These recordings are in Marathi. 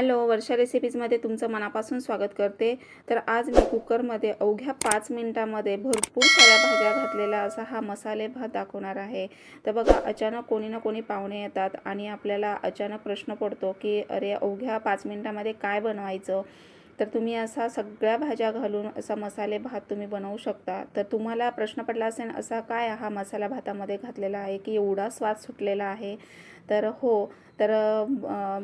हॅलो वर्षा रेसिपीजमध्ये तुमचं मनापासून स्वागत करते. तर आज मी कुकरमध्ये अवघ्या पाच मिनटामध्ये भरपूर साऱ्या भाज्या घातलेला असा हा मसाले भात दाखवणार आहे. तर बघा अचानक कोणी ना कोणी पाहुणे येतात आणि आपल्याला अचानक प्रश्न पडतो की अरे अवघ्या पाच मिनटामध्ये काय बनवायचं? तर तुम्ही असा सगळ्या भाज्या घालून असा मसाले भात तुम्ही बनवू शकता. तर तुम्हाला प्रश्न पडला असेल असा काय हा मसाला भातामध्ये घातलेला आहे की एवढा स्वाद सुटलेला आहे? तर हो तर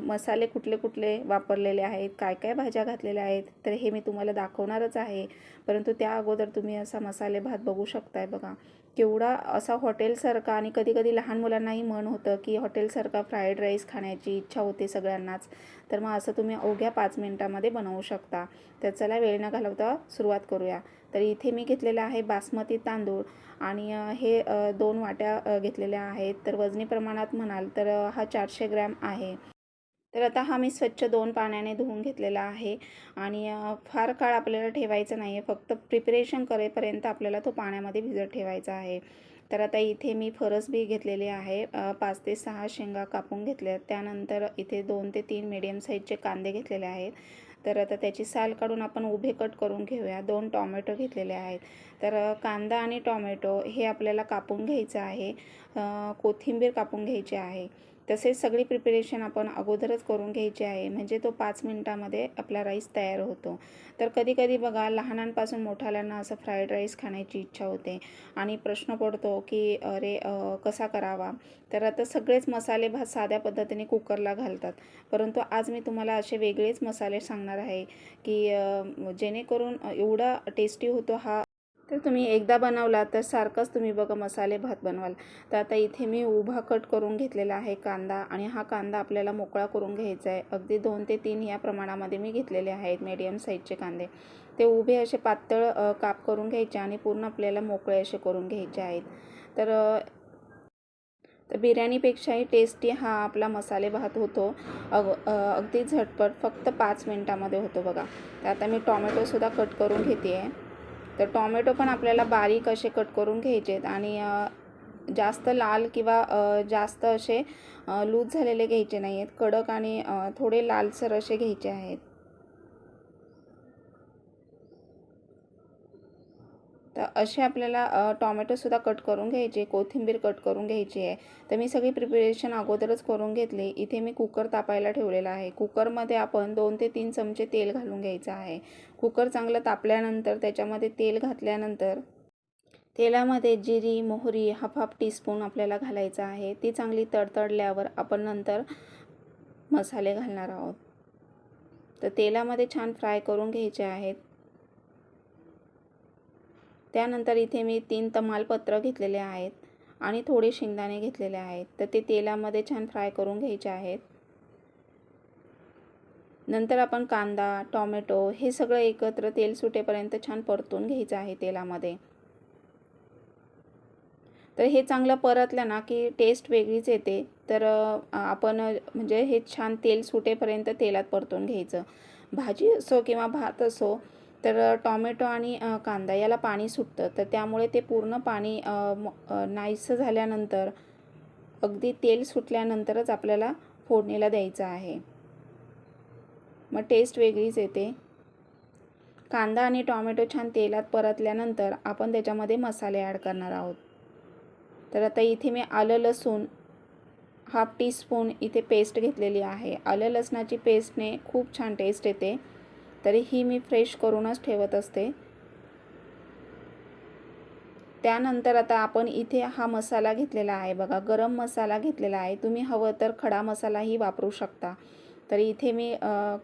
मसाले कुठले कुठले वापरलेले आहेत? काय काय भाज्या घातलेल्या आहेत? तर हे मी तुम्हाला दाखवणारच आहे. परंतु त्या अगोदर तुम्ही असा मसाले भात बघू शकताय बघा. केवढा असा हॉटेलसारखा आणि कधी कधी लहान मुलांनाही मन होतं की हॉटेलसारखा फ्राईड राईस खाण्याची इच्छा होते सगळ्यांनाच. तर मग असं तुम्ही अवघ्या पाच मिनटामध्ये बनवू शकता. तर चला वेळ न घालवता सुरुवात करूया. तर इथे मी घेतलेला आहे बासमती तांदूळ आणि हे दोन वाट्या घेतलेल्या आहेत. तर वजनी प्रमाणात म्हणाल तर हा चारशे ग्रॅम आहे. तर आता हा मी स्वच्छ दोन पाण्याने धुवून घेतलेला आहे. आणि फार काळ आपल्याला ठेवायचं नाही आहे फक्त प्रिपरेशन करेपर्यंत आपल्याला तो पाण्यामध्ये भिजत ठेवायचा आहे. तर आता इथे मी फरसबी घेतलेली आहे. पाच ते सहा शेंगा कापून घेतल्या त्यानंतर इथे दोन ते तीन मिडियम साईजचे कांदे घेतलेले आहेत. तर आता त्याची साल काढून आपण उभे कट करून घेऊया. दोन टॉमॅटो घेतलेले आहेत. तर कांदा आणि टॉमॅटो हे आपल्याला कापून घ्यायचं आहे. कोथिंबीर कापून घ्यायची आहे. तसेच सगळी प्रिपरेशन आपण अगोदरच करून घ्यायची आहे. म्हणजे तो पाच मिनटामध्ये आपला राईस तयार होतो. तर कधी कधी बघा लहानांपासून मोठ्याल्यांना असं फ्राईड राईस खाण्याची इच्छा होते. आणि प्रश्न पडतो की अरे कसा करावा? तर आता सगळेच मसाले भात साध्या पद्धतीने कुकरला घालतात. परंतु आज मी तुम्हाला असे वेगळेच मसाले सांगणार आहे की जेणेकरून एवढा टेस्टी होतो हा तर तुम्ही एकदा बनवला तर सारखंच तुम्ही बघा मसाले भात बनवाल. तर आता इथे मी उभा कट करून घेतलेला आहे कांदा आणि हा कांदा आपल्याला मोकळा करून घ्यायचा आहे. अगदी दोन ते तीन या प्रमाणामध्ये मी घेतलेले आहेत मीडियम साईजचे कांदे. ते उभे असे पातळ काप करून घ्यायचे आणि पूर्ण आपल्याला मोकळे असे करून घ्यायचे आहेत. तर तर बिर्याणीपेक्षाही टेस्टी हा आपला मसाले भात होतो. अग अगदी झटपट फक्त पाच मिनटामध्ये होतो बघा. तर आता मी टॉमॅटोसुद्धा कट करून घेते आहे तर टॉमॅटो पण आपल्याला बारीक असे कट करून घ्यायचे आहेत आणि जास्त लाल किंवा जास्त असे लूज झालेले घ्यायचे नाही आहेत कडक आणि थोडे लालसर असे घ्यायचे आहेत. तर असे आपल्याला टॉमॅटोसुद्धा कट करून घ्यायचे कोथिंबीर कट करून घ्यायची आहे. तर मी सगळी प्रिपरेशन अगोदरच करून घेतली. इथे मी कुकर तापायला ठेवलेला आहे. कुकरमध्ये आपण दोन ते तीन चमचे तेल घालून घ्यायचं आहे. कुकर चांगलं तापल्यानंतर त्याच्यामध्ये तेल घातल्यानंतर तेलामध्ये जिरी मोहरी हाफ हाफ टीस्पून आपल्याला घालायचं आहे. ती चांगली तडतडल्यावर आपण नंतर मसाले घालणार आहोत. तर तेलामध्ये छान फ्राय करून घ्यायचे आहेत. त्यानंतर इथे मी तीन तमालपत्र घेतलेले आहेत आणि थोडे शेंगदाणे घेतलेले आहेत. तर ते तेलामध्ये छान फ्राय करून घ्यायचे आहेत. नंतर आपण कांदा टॉमॅटो हे सगळं एकत्र तेल सुटेपर्यंत छान परतून घ्यायचं आहे तेलामध्ये. तर हे चांगलं परतलं ना की टेस्ट वेगळीच येते. तर आपण म्हणजे हे छान तेल सुटेपर्यंत तेलात परतून घ्यायचं. भाजी असो किंवा भात असो तर टॉमॅटो आणि कांदा याला पाणी सुटतं. तर त्यामुळे ते पूर्ण पाणी नाहीसं झाल्यानंतर अगदी तेल सुटल्यानंतरच आपल्याला फोडणीला द्यायचं आहे. मग टेस्ट वेगळीच येते. कांदा आणि टॉमॅटो छान तेलात परतल्यानंतर आपण त्याच्यामध्ये मसाले ॲड करणार आहोत. तर आता इथे मी आलं लसूण हाफ टीस्पून इथे पेस्ट घेतलेली आहे. आलं लसणाची पेस्टने खूप छान टेस्ट येते. तरी ही मी फ्रेश करूनच ठेवत असते. त्यानंतर आता आपण इथे हा मसाला घेतलेला आहे. बघा गरम मसाला घेतलेला आहे. तुम्ही हवं तर खडा मसालाही वापरू शकता. तर इथे मी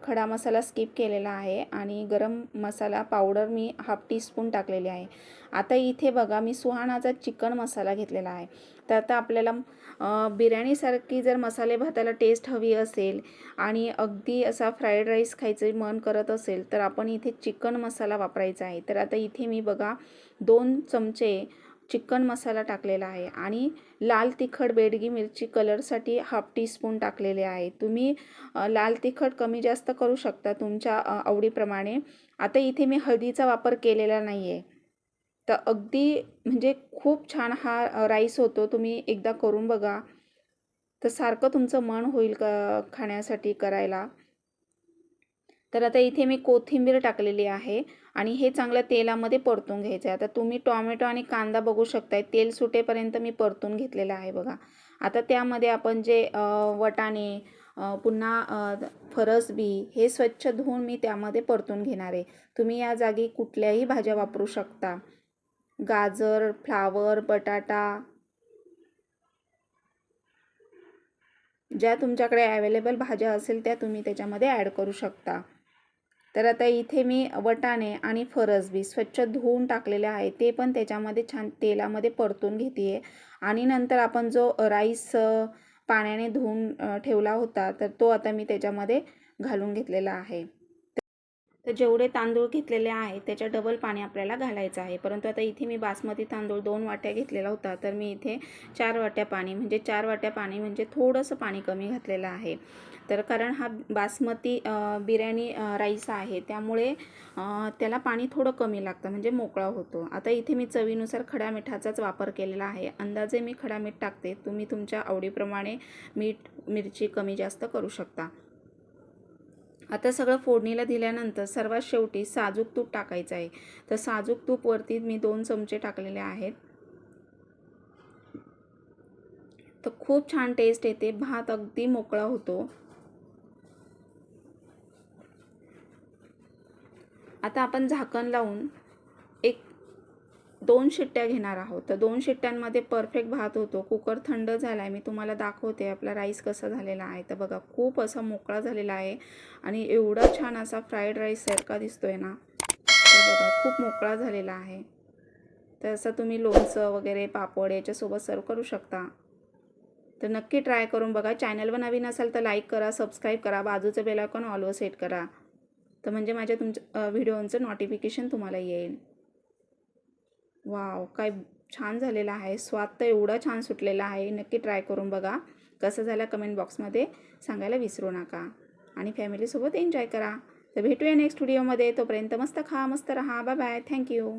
खडा मसाला स्किप केलेला आहे आणि गरम मसाला पावडर मी हाफ टीस्पून टाकलेली आहे. आता इथे बघा मी सुहाणाचा चिकन मसाला घेतलेला आहे. तर आता आपल्याला बिर्याणीसारखी जर मसाले भाताला टेस्ट हवी असेल आणि अगदी असा फ्राईड राईस खायचं मन करत असेल तर आपण इथे चिकन मसाला वापरायचा आहे. तर आता इथे मी बघा दोन चमचे चिकन मसाला टाकलेला आहे आणि लाल तिखट बेडगी मिरची कलरसाठी हाफ टीस्पून टाकलेले आहे. तुम्ही लाल तिखट कमी जास्त करू शकता तुमच्या आवडीप्रमाणे. आता इथे मी हळदीचा वापर केलेला नाही आहे तर अगदी म्हणजे खूप छान हा राईस होतो. तुम्ही एकदा करून बघा. तर सारखं तुमचं मन होईल क खाण्यासाठी करायला. तर आता इथे मी कोथिंबीर टाकलेली आहे आणि हे चांगलं तेलामध्ये परतून घ्यायचं आहे. आता तुम्ही टॉमॅटो आणि कांदा बघू शकताय तेल सुटेपर्यंत मी परतून घेतलेलं आहे बघा. आता त्यामध्ये आपण जे वटाणे पुन्हा फरसबी हे स्वच्छ धुवून मी त्यामध्ये परतून घेणार आहे. तुम्ही या जागी कुठल्याही भाज्या वापरू शकता. गाजर फ्लावर बटाटा ज्या तुमच्याकडे अवेलेबल भाज्या असेल त्या तुम्ही त्याच्यामध्ये ॲड करू शकता. तर आता इथे मी वटाणे आणि फरसबी स्वच्छ धुवून टाकलेले आहे. ते पण त्याच्यामध्ये छान तेलामध्ये परतून घेते आहे आणि नंतर आपण जो राईस पाण्याने धुवून ठेवला होता तर तो आता मी त्याच्यामध्ये घालून घेतलेला आहे. तर जेवढे तांदूळ घेतलेले आहे त्याच्या डबल पाणी आपल्याला घालायचं आहे. परंतु आता इथे मी बासमती तांदूळ दोन वाट्या घेतलेला होता तर मी इथे चार वाट्या पाणी म्हणजे चार वाट्या पाणी म्हणजे थोडंसं पाणी कमी घातलेलं आहे. तर कारण हा बासमती बिर्याणी राईस आहे त्यामुळे त्याला पाणी थोडं कमी लागतं म्हणजे मोकळा होतो. आता इथे मी चवीनुसार खड्या मिठाचाच वापर केलेला आहे. अंदाजे मी खडा मीठ टाकते तुम्ही तुमच्या आवडीप्रमाणे मीठ मिरची कमी जास्त करू शकता. आता सगळं फोडणीला दिल्यानंतर सर्वात शेवटी साजूक तूप टाकायचं आहे. तर साजूक तूपवरती मी दोन चमचे टाकलेले आहेत. तर खूप छान टेस्ट येते. भात अगदी मोकळा होतो. आता आपण झाकण लावून एक दोन शिट्ट्या घेणार आहोत. तर दोन शिट्ट्यांमध्ये परफेक्ट भात होतो. कुकर थंड झाला आहे मी तुम्हाला दाखवते आपला राईस कसा झालेला आहे. तर बघा खूप असा मोकळा झालेला आहे. आणि एवढा छान असा फ्राईड राईस सारखा दिसतोय ना. तर बघा खूप मोकळा झालेला आहे. तर असं तुम्ही लोणचं वगैरे पापड याच्यासोबत सर्व करू शकता. तर नक्की ट्राय करून बघा. चॅनलवर नवीन असाल तर लाईक करा सबस्क्राईब करा. बाजूचं बेलायकॉन ऑलवर सेट करा. तर म्हणजे माझ्या तुमच्या व्हिडिओचं नोटिफिकेशन तुम्हाला येईल. वाव काय छान झालेला आहे. स्वाद तर एवढा छान सुटलेला आहे. नक्की ट्राय करून बघा. कसं झालं कमेंट बॉक्समध्ये सांगायला विसरू नका. आणि फॅमिलीसोबत एन्जॉय करा. तर भेटूया नेक्स्ट व्हिडिओमध्ये तोपर्यंत मस्त खा मस्त रहा. Bye bye thank you